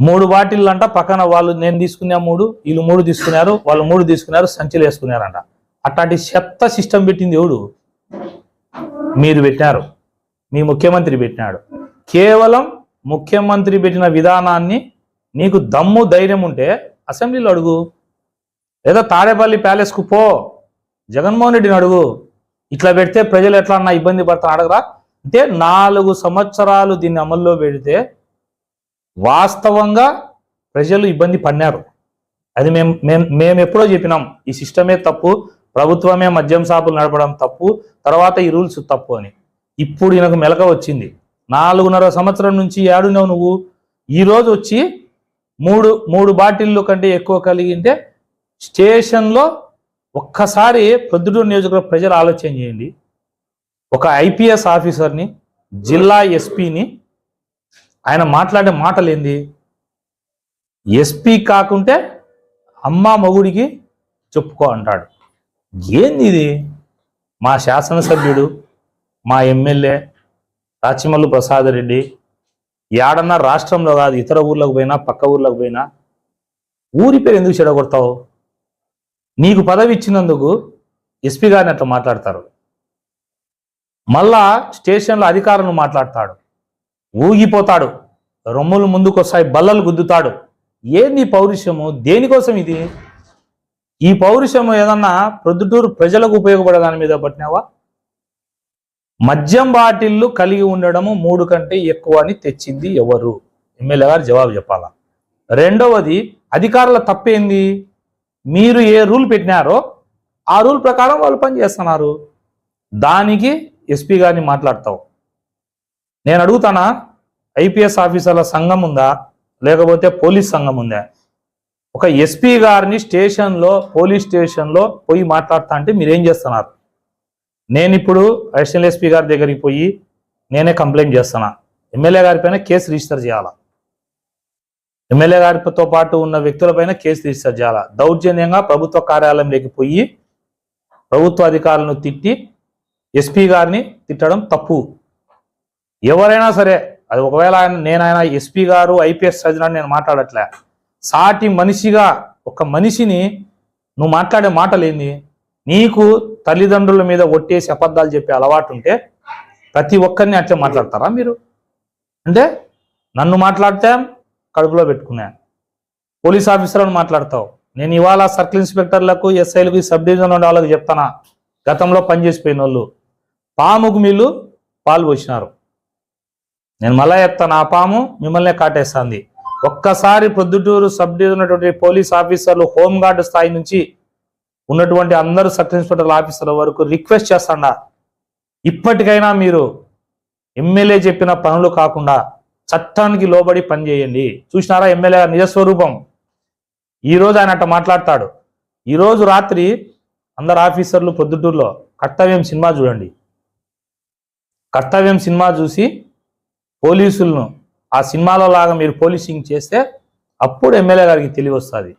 మూడు బాటిల్ అంట పక్కన వాళ్ళు నేను తీసుకున్నా మూడు వీళ్ళు మూడు తీసుకున్నారు వాళ్ళు మూడు తీసుకున్నారు సంచులు వేసుకున్నారంట. అట్లాంటి చెత్త సిస్టమ్ పెట్టింది ఎవడు? మీరు పెట్టినారు. మీ ముఖ్యమంత్రి పెట్టినాడు. కేవలం ముఖ్యమంత్రి పెట్టిన విధానాన్ని నీకు దమ్ము ధైర్యం ఉంటే అసెంబ్లీలో అడుగు. లేదా తాడేపల్లి ప్యాలెస్కు పో. జగన్మోహన్ రెడ్డిని అడుగు. ఇట్లా పెడితే ప్రజలు ఎట్లా అన్నా ఇబ్బంది పడతా అడగరా? అంటే నాలుగు సంవత్సరాలు దీన్ని అమల్లో పెడితే వాస్తవంగా ప్రజలు ఇబ్బంది పడినారు. అది మేము మేము మేము ఎప్పుడో చెప్పినాం ఈ సిస్టమే తప్పు ప్రభుత్వమే మద్యం షాపులు నడపడం తప్పు తర్వాత ఈ రూల్స్ తప్పు అని. ఇప్పుడు ఈయనకు మెలక వచ్చింది. నాలుగున్నర సంవత్సరం నుంచి ఏడున్నావు నువ్వు? ఈరోజు వచ్చి మూడు మూడు బాటిళ్ళు కంటే ఎక్కువ కలిగింటే స్టేషన్లో ఒక్కసారి ప్రొద్దుటూరు నియోజకవర్గ ప్రజలు ఆలోచన చేయండి. ఒక ఐపీఎస్ ఆఫీసర్ని జిల్లా ఎస్పీని ఆయన మాట్లాడే మాటలు ఏంది ఎస్పీ కాకుంటే అమ్మ మగుడికి చెప్పుకో అంటాడు. ఏంది ఇది? మా శాసనసభ్యుడు మా ఎమ్మెల్యే రాచిమల్లు ప్రసాద్ రెడ్డి ఏడన్నా రాష్ట్రంలో కాదు ఇతర ఊర్లకు పోయినా పక్క ఊర్లకు పోయినా ఊరి పేరు ఎందుకు చెడగొడతావు? నీకు పదవి ఇచ్చినందుకు ఎస్పీ గారిని అట్లా మాట్లాడతారు. మళ్ళా స్టేషన్లో అధికారులను మాట్లాడతాడు. ఊగిపోతాడు. రొమ్ములు ముందుకొస్తాయి బల్లలు గుద్దుతాడు. ఏంది పౌరుషము? దేనికోసం ఇది? ఈ పౌరుషము ఏదన్నా ప్రొద్దుటూరు ప్రజలకు ఉపయోగపడే దాని మీద పట్టినావా? మద్యం బాటిల్లు కలిగి ఉండడము మూడు కంటే ఎక్కువ అని తెచ్చింది ఎవరు? ఎమ్మెల్యే గారు జవాబు చెప్పాలా? రెండవది అధికారుల తప్పేంది? మీరు ఏ రూల్ పెట్టినారో ఆ రూల్ ప్రకారం వాళ్ళు పనిచేస్తున్నారు. దానికి ఎస్పీ గారిని మాట్లాడతావు. నేను అడుగుతానా? ఐపీఎస్ ఆఫీసర్ల సంఘం ఉందా? లేకపోతే పోలీస్ సంఘం ఉందా? ఒక ఎస్పీ గారిని స్టేషన్లో పోలీస్ స్టేషన్లో పోయి మాట్లాడతా అంటే మీరేం చేస్తున్నారు? నేను ఇప్పుడు అడిషనల్ ఎస్పీ గారి దగ్గరికి పోయి నేనే కంప్లైంట్ చేస్తున్నా. ఎమ్మెల్యే గారిపైన కేసు రిజిస్టర్ చేయాలా. ఎమ్మెల్యే గారితో పాటు ఉన్న వ్యక్తులపైన కేసు రిజిస్టర్ చేయాలా. దౌర్జన్యంగా ప్రభుత్వ కార్యాలయంలోకి పోయి ప్రభుత్వ అధికారులను తిట్టి ఎస్పీ గారిని తిట్టడం తప్పు. ఎవరైనా సరే అది ఒకవేళ ఆయన నేను ఆయన ఎస్పీ గారు ఐపీఎస్ చదివినాడు నేను మాట్లాడట్లే. సాటి మనిషిగా ఒక మనిషిని నువ్వు మాట్లాడే మాటలేంది? నీకు తల్లిదండ్రుల మీద ఒట్టేసి అబద్ధాలు చెప్పే అలవాటు ఉంటే ప్రతి ఒక్కరిని అట్లే మాట్లాడతారా మీరు? అంటే నన్ను మాట్లాడితే కడుపులో పెట్టుకున్నా పోలీస్ ఆఫీసర్లను మాట్లాడతావు. నేను ఇవాళ సర్కిల్ ఇన్స్పెక్టర్లకు ఎస్ఐలకు సబ్ డివిజన్ ఉండే వాళ్ళకి చెప్తానా? గతంలో పనిచేసిపోయిన వాళ్ళు పాముకు మీరు పాలు పోసినారు. నేను మళ్ళా చెప్తాను ఆ పాము మిమ్మల్నే కాటేస్తుంది. ఒక్కసారి ప్రొద్దుటూరు సబ్ డివిజన్ ఉన్నటువంటి పోలీస్ ఆఫీసర్లు హోంగార్డు స్థాయి నుంచి ఉన్నటువంటి అందరు సబ్ ఇన్స్పెక్టర్ ఆఫీసర్ల వరకు రిక్వెస్ట్ చేస్తాడా. ఇప్పటికైనా మీరు ఎమ్మెల్యే చెప్పిన పనులు కాకుండా చట్టానికి లోబడి పనిచేయండి చూసినారా ఎమ్మెల్యే నిజస్వరూపం ఈరోజు ఆయన అట్ట మాట్లాడతాడు. ఈరోజు రాత్రి అందరు ఆఫీసర్లు పొద్దుటూరులో కర్తవ్యం సినిమా చూడండి. కర్తవ్యం సినిమా చూసి పోలీసులను ఆ సినిమాలో లాగా మీరు పోలీసింగ్ చేస్తే అప్పుడు ఎమ్మెల్యే గారికి తెలివి వస్తుంది